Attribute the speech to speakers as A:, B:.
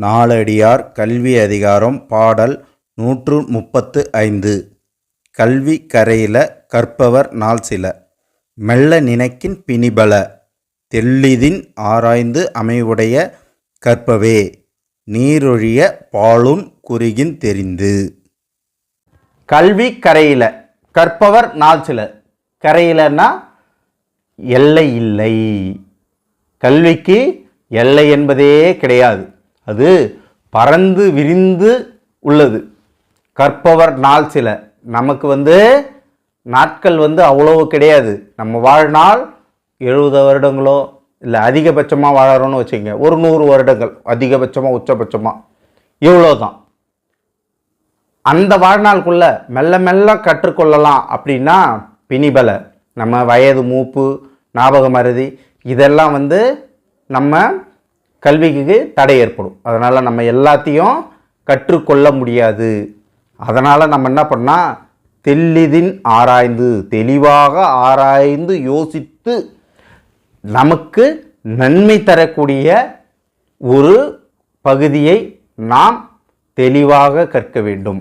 A: நாலடியார் கல்வி அதிகாரம் பாடல் நூற்று முப்பத்து ஐந்து. கல்வி கரையில கற்பவர் நாள் சில. மெல்ல நினைக்கின் பிணிபல. தெள்ளிதின் ஆராய்ந்து அமைவுடைய கற்பவே. நீரொழிய பாலும் குறுகின் தெரிந்து.
B: கல்வி கரையில கற்பவர் நாள் சில. கரையிலன்னா எல்லை இல்லை. கல்விக்கு எல்லை என்பதே கிடையாது. அது பறந்து விரிந்து உள்ளது. கற்பவர் நாள் சில. நமக்கு வந்து நாட்கள் வந்து அவ்வளவு கிடையாது. நம்ம வாழ்நாள் எழுபது வருடங்களோ இல்லை அதிகபட்சமாக வாழறோன்னு வச்சுக்கோங்க. ஒரு நூறு வருடங்கள் அதிகபட்சமாக உச்சபட்சமாக இவ்வளோ தான் அந்த வாழ்நாளுக்குள்ள மெல்ல மெல்ல கற்றுக்கொள்ளலாம் அப்படின்னா பிணிபல நம்ம வயது மூப்பு ஞாபக மருதி இதெல்லாம் வந்து நம்ம கல்விக்கு தடை ஏற்படும். அதனால் நம்ம எல்லாத்தையும் கற்றுக்கொள்ள முடியாது. அதனால் நம்ம என்ன பண்ணால் தெல்லிதின் ஆராய்ந்து தெளிவாக ஆராய்ந்து யோசித்து நமக்கு நன்மை தரக்கூடிய ஒரு பகுதியை நாம் தெளிவாக கற்க வேண்டும்.